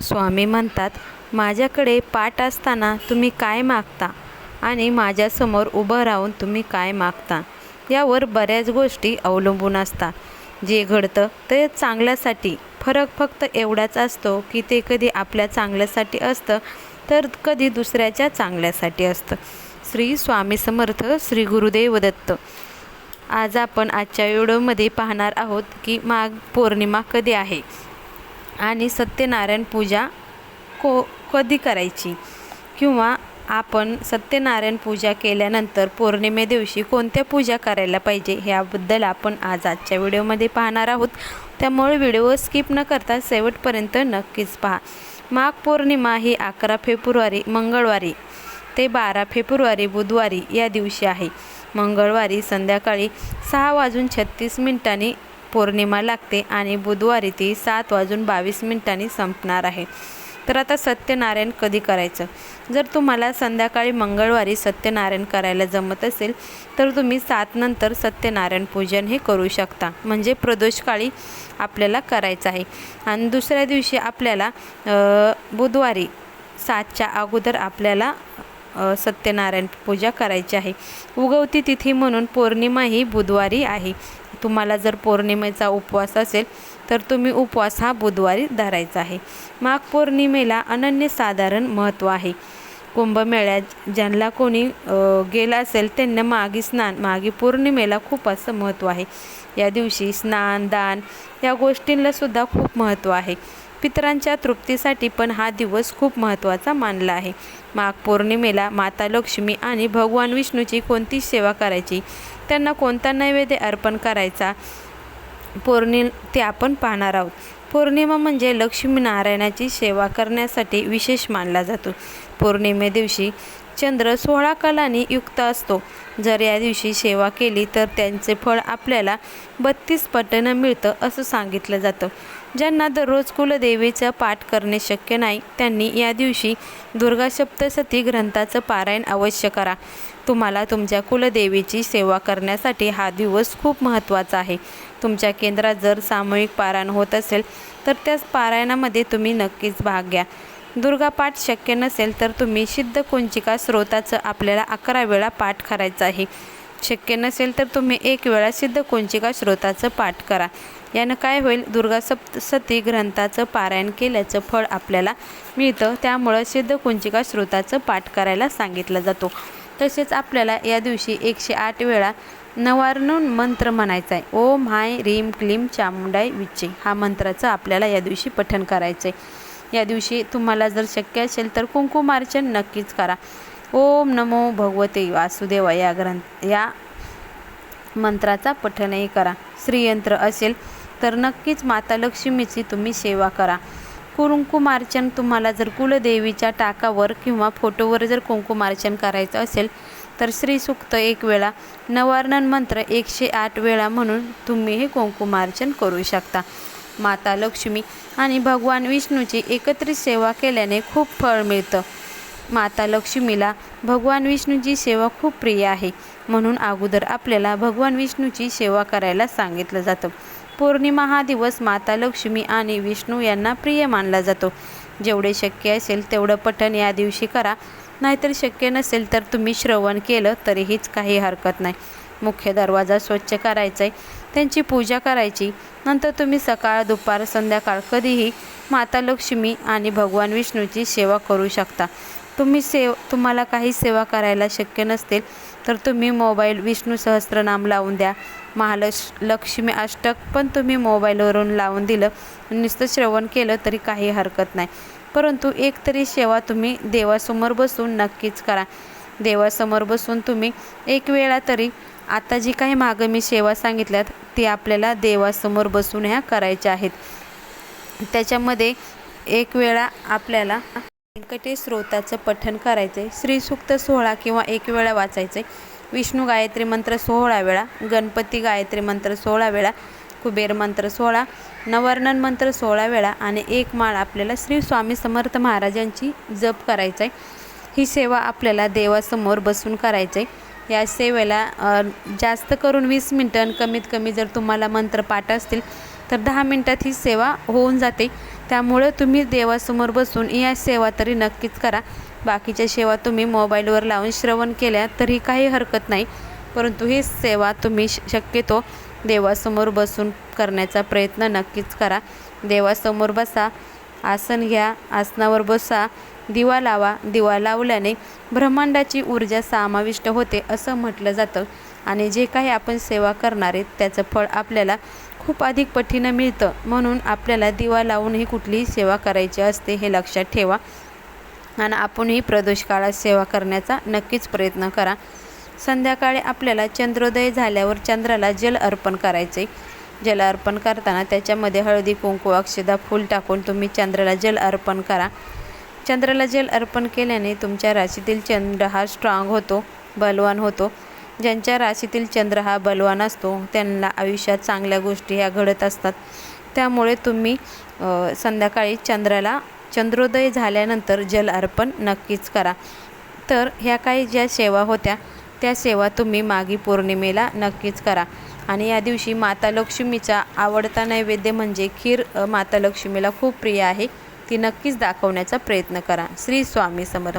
स्वामी म्हणतात माझ्याकडे पाठ असताना तुम्ही काय मागता? आणि माझ्यासमोर उभं राहून तुम्ही काय मागता? यावर बऱ्याच गोष्टी अवलंबून असतात. जे घडतं ते चांगल्यासाठी. फरक फक्त एवढाच असतो की ते कधी आपल्या चांगल्यासाठी असतं तर कधी दुसऱ्याच्या चांगल्यासाठी असतं. श्री स्वामी समर्थ श्री गुरुदेव दत्त आज आपण आजच्या व्हिडिओमध्ये पाहणार आहोत की माघ पौर्णिमा कधी आहे? आणि सत्यनारायण पूजा को कधी करायची? किंवा आपण सत्यनारायण पूजा केल्यानंतर पौर्णिमे दिवशी कोणत्या पूजा करायला पाहिजे? ह्याबद्दल आपण आज आजच्या व्हिडिओमध्ये पाहणार आहोत. त्यामुळे व्हिडिओ स्किप न करता शेवटपर्यंत नक्कीच पहा. माघ पौर्णिमा ही अकरा फेब्रुवारी मंगळवारी ते बारा फेब्रुवारी बुधवारी या दिवशी आहे. मंगळवारी संध्याकाळी सहा वाजून छत्तीस मिनिटांनी पौर्णिमा लागते आणि बुधवारी ती सात वाजून बावीस मिनिटांनी संपणार आहे. तर आता सत्यनारायण कधी करायचं? जर तुम्हाला संध्याकाळी मंगळवारी सत्यनारायण करायला जमत असेल तर तुम्ही सात नंतर सत्यनारायण पूजन हे करू शकता. म्हणजे प्रदोषकाळी आपल्याला करायचं आहे. आणि दुसऱ्या दिवशी आपल्याला बुधवारी सातच्या अगोदर आपल्याला सत्यनारायण पूजा करायची आहे. उगवती तिथी म्हणून पौर्णिमा ही बुधवारी आहे. तुम्हाला जर पौर्णिमेचा उपवास असेल तर तुम्ही उपवास हा बुधवारी धरायचा आहे. माघ पौर्णिमेला अनन्यसाधारण महत्त्व आहे. कुंभमेळ्यात ज्यांना कोणी गेला असेल त्यांना मागी स्नान मागी पौर्णिमेला खूप असं महत्त्व आहे. या दिवशी स्नान दान या गोष्टींलासुद्धा खूप महत्त्व आहे. पितरांच्या तृप्तीसाठी पण हा दिवस खूप महत्त्वाचा मानला आहे. माघ पौर्णिमेला माता लक्ष्मी आणि भगवान विष्णूची कोणती सेवा करायची? त्यांना कोणता नैवेद्य अर्पण करायचा? पौर्णि ते आपण पाहणार आहोत. पौर्णिमा म्हणजे लक्ष्मीनारायणाची सेवा करण्यासाठी विशेष मानला जातो. पौर्णिमे दिवशी चंद्र सोळा कलांनी युक्त असतो. जर या दिवशी सेवा केली तर त्यांचे फळ आपल्याला बत्तीस पटनं मिळतं असं सांगितलं जातं. ज्यांना दररोज कुलदेवीचा पाठ करणे शक्य नाही त्यांनी या दिवशी दुर्गा सप्तशती ग्रंथाचं पारायण अवश्य करा. तुम्हाला तुमच्या कुलदेवीची सेवा करण्यासाठी हा दिवस खूप महत्त्वाचा आहे. तुमच्या केंद्रात जर सामूहिक पारायण होत असेल तर त्याच पारायणामध्ये तुम्ही नक्कीच भाग घ्या. दुर्गा पाठ शक्य नसेल तर तुम्ही सिद्ध कुंचिका स्रोताचं आपल्याला अकरा वेळा पाठ करायचं आहे. शक्य नसेल तर तुम्ही एक वेळा सिद्ध कुंचिका स्रोताचं पाठ करा. यानं काय होईल? दुर्गा सप्तसती ग्रंथाचं पारायण केल्याचं फळ आपल्याला मिळतं. त्यामुळं सिद्ध कुंचिका स्रोताचं पाठ करायला सांगितला जातो. तसेच आपल्याला या दिवशी एकशे आठ वेळा नवारणून मंत्र म्हणायचा आहे. ओम हाय रीम क्लीम चामुंडाय विच्चे. हा मंत्राचं आपल्याला या दिवशी पठण करायचं आहे या दिवशी तुम्हाला जर शक्य असेल तर कुंकुमार्चन नक्कीच करा. ओम नमो भगवते वासुदेवा. या ग्रंथ या मंत्राचा पठणही करा. श्रीयंत्र असेल तर नक्कीच माता लक्ष्मीची तुम्ही सेवा करा. कुंकुमार्चन तुम्हाला जर कुलदेवीच्या टाकावर किंवा फोटोवर जर कुंकुमार्चन करायचं असेल तर श्रीसुक्त एक वेळा नवार्णन मंत्र एकशे आठ वेळा म्हणून तुम्ही हे कुंकुमार्चन करू शकता. माता लक्ष्मी आणि भगवान विष्णूची एकत्रित सेवा केल्याने खूप फळ मिळतं. माता लक्ष्मीला भगवान विष्णूची सेवा खूप प्रिय आहे. म्हणून अगोदर आपल्याला भगवान विष्णूची सेवा करायला सांगितलं जातं. पौर्णिमा हा दिवस माता लक्ष्मी आणि विष्णू यांना प्रिय मानला जातो. जेवढे शक्य असेल तेवढं पठण या दिवशी करा. नाहीतर शक्य नसेल तर तुम्ही श्रवण केलं तरीहीच काही हरकत नाही. मुख्य दरवाजा स्वच्छ करायचा आहे त्यांची पूजा करायची. नंतर तुम्ही सकाळ दुपार संध्याकाळ कधीही माता लक्ष्मी आणि भगवान विष्णूची सेवा करू शकता. तुम्ही सेव तुम्हाला काही सेवा करायला शक्य नसतील तर तुम्ही मोबाईल विष्णू सहस्त्रनाम लावून द्या. महालक्ष लक्ष्मी अष्टक पण तुम्ही मोबाईलवरून लावून दिलं नुसतं श्रवण केलं तरी काही हरकत नाही. परंतु एक तरी सेवा तुम्ही देवासमोर बसून नक्कीच करा. देवासमोर बसून तुम्ही एक वेळा तरी आता जी काही मागं मी सेवा सांगितल्यात ती आपल्याला देवासमोर बसून ह्या करायच्या आहेत. त्याच्यामध्ये एक वेळा आपल्याला व्यंकटेश स्रोताचं पठण करायचं आहे श्रीसूक्त सोहळा किंवा एक वेळा वाचायचं आहे विष्णू गायत्री मंत्र सोहळा वेळा गणपती गायत्री मंत्र सोळा वेळा कुबेर मंत्र सोळा नवर्णन मंत्र सोळा वेळा आणि एक माळ आपल्याला श्री स्वामी समर्थ महाराजांची जप करायचं आहे ही सेवा आपल्याला देवासमोर बसून करायचे आहे या सेवेला जास्त करून वीस मिनटं आणि कमीत कमी जर तुम्हाला मंत्र पाठ असतील तर दहा मिनटात ही सेवा होऊन जाते. त्यामुळे तुम्ही देवासमोर बसून या सेवा तरी नक्कीच करा. बाकीच्या सेवा तुम्ही मोबाईलवर लावून श्रवण केल्या तरी काही हरकत नाही. परंतु ही सेवा तुम्ही श शक्यतो देवासमोर बसून करण्याचा प्रयत्न नक्कीच करा. देवासमोर बसा आसन घ्या आसनावर बसा दिवा लावा दिवा लावल्याने ब्रह्मांडाची ऊर्जा समाविष्ट होते असं म्हटलं जातं. आणि जे काही आपण सेवा करणार आहे त्याचं फळ आपल्याला खूप अधिक पटीनं मिळतं. म्हणून आपल्याला दिवा लावूनही कुठलीही सेवा करायची असते हे लक्षात ठेवा. आणि आपणही प्रदोष काळात सेवा करण्याचा नक्कीच प्रयत्न करा. संध्याकाळी आपल्याला चंद्रोदय झाल्यावर चंद्राला जल अर्पण करायचे. जल अर्पण करताना त्याच्यामध्ये हळदी कुंकू अक्षदा फूल टाकून तुम्ही चंद्राला जल अर्पण करा. चंद्राला जल अर्पण केल्याने तुमच्या राशीतील चंद्र हा स्ट्रॉंग होतो बलवान होतो. ज्यांच्या राशीतील चंद्र हा बलवान असतो त्यांना आयुष्यात चांगल्या गोष्टी ह्या घडत असतात. त्यामुळे तुम्ही संध्याकाळी चंद्राला चंद्रोदय झाल्यानंतर जल अर्पण नक्कीच करा. तर ह्या काही ज्या सेवा होत्या त्या सेवा तुम्ही मागी पौर्णिमेला नक्कीच करा. आणि या दिवशी माता लक्ष्मीचा आवडता नैवेद्य म्हणजे खीर माता लक्ष्मीला खूप प्रिय आहे. ती नक्कीच दाखवण्याचा प्रयत्न करा. श्री स्वामी समर्थ